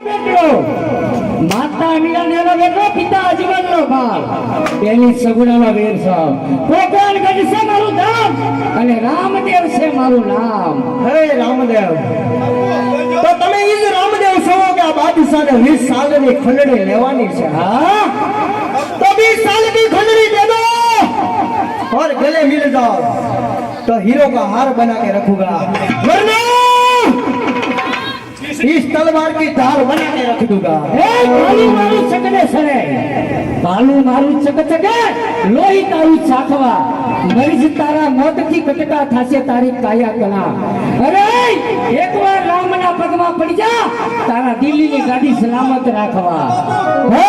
બેટો માતા મીરાનો બેટો પિતા અજમલનો બાપ તેની સગુણાનો વેર છે પોકરણગઢ છે મારું ધામ અને રામદેવ છે મારું નામ હે રામદેવ તો તમે ઈ જ રામદેવ છો કે આ બાદશાહને 20 સાલની ખંડણી લેવાની છે હા તો 20 साल की खंडनी दे दो और गले मिल जाओ तो हीरो का हार बना के रखूंगा वरना इस तलवार की धार बना के रख दूंगा એ ભાલુ મારું ચકડે સરે ભાલુ મારું ચકચકે લોહી તારું ચાખવા મરીજ તારા મોતથી કટકા થાશે તારી કાયા કલા અરે એકવાર રામના પગમાં પડી જા તારા દિલ્હીની ગાડી સલામત રાખવા હે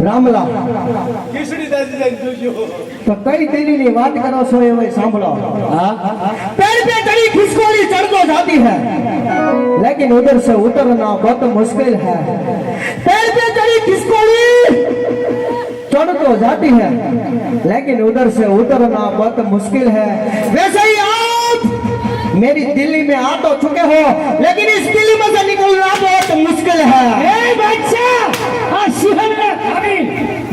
રામલા ખીચડી દાદી જાય જોજો તો કઈ દિલ્હીની વાત કરો છો એ ભાઈ સાંભળો હા पेड़ पे चढ़ी खिसकोली चढ़ तो जाती है लेकिन उधर से उतरना बहुत मुश्किल है पेड़ पे चढ़ी खिसकोली चढ़ तो जाती है लेकिन उधर से उतरना बहुत मुश्किल है वैसे ही आप मेरी दिल्ली में आ तो चुके हो लेकिन इस दिल्ली में से निकलना बहुत मुश्किल है એ બાદશાહ આ સિંહણને ધાવી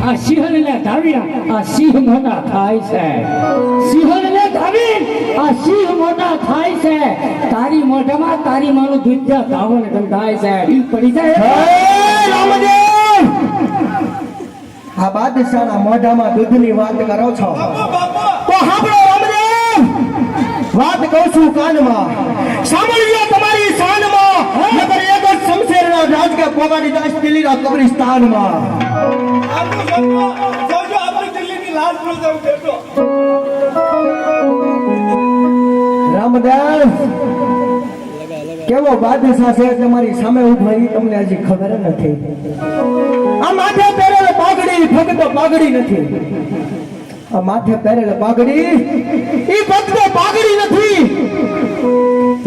આ સિંહણને ધાવી આ સિંહ મોટા થાય છે સિંહણને ધાવી આ સિંહ મોટા થાય છે. તારી મોઢામાં તારી માનું દૂધ ધાવણ ગંધાય છે. પડી જાય આ બાદશાહના મોઢામાં દૂધની વાત કરો છો? તો સાંભળો રામદેવ! વાત કહું છું કાનમાં. સાંભળજો તમારી શાનમાં. નગર એક જ શમશેરના રાજ કે પોગાડી દાસ દિલ્હીના કબ્રિસ્તાનમાં. જન્મ જોજો આપણી દિલ્હીની લાજ ન જવું બેટો રામદેવ કેવો બાદશાહ છે તમારી સામે ઊભો એ તમને હજી ખબર નથી. આ માથે પહેરેલ પાઘડી ફક્ત પાઘડી નથી. આ માથે પહેરેલ પાઘડી એ ફક્ત પાઘડી નથી.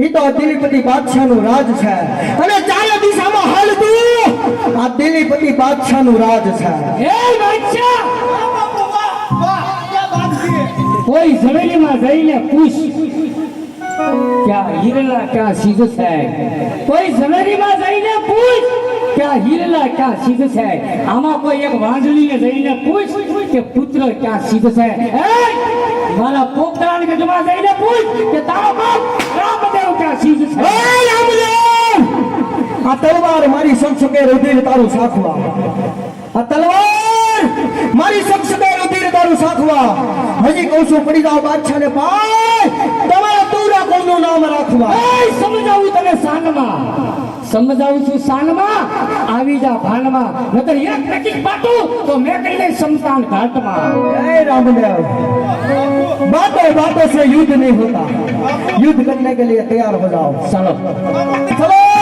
એ તો દિલીપતિ બાદશાહનું રાજ છે. અને ચારે દિશામાં હાલતું આ દિલીપતિ બાદશાહનું રાજ છે. હે બાદશાહ! કોઈ જવેલીમાં જઈને પૂછ ક્યાં હિરલા ક્યાં સીધ છે કોઈ ઝવેરીમાં જઈને પૂછ ક્યાં હિરલા ક્યાં સીધ છે આમાં કોઈ એક વાંદળીને જઈને પૂછ કે પુત્ર ક્યાં સીધ છે મારા પોકરાણ ગઢમાં જઈને પૂછ કે તારો બાપ રામદેવ ક્યાં સીધ છે! આ તલવાર મારી સંસકે રુધિર તારું સાખવા. આ તલવાર મારી સંસકે રુધિર તારું સાખવા. હજી કહું છું પડી જાઓ બાદશાહ ને ભાઈ નું નામ રાખવા. એ સમજાવું તને સાનમાં. સમજાવું છું સાનમાં? આવી જા ભાનમાં. નતર એક નકી બાતો તો મે કહી દઈ સંતાન ઘાટમાં. જય રામદેવ. બાતો બાતો સે યુદ્ધ નહીં હોતા. યુદ્ધ કરને કે લિયે તૈયાર હો જાઓ. ચલો. ચલો.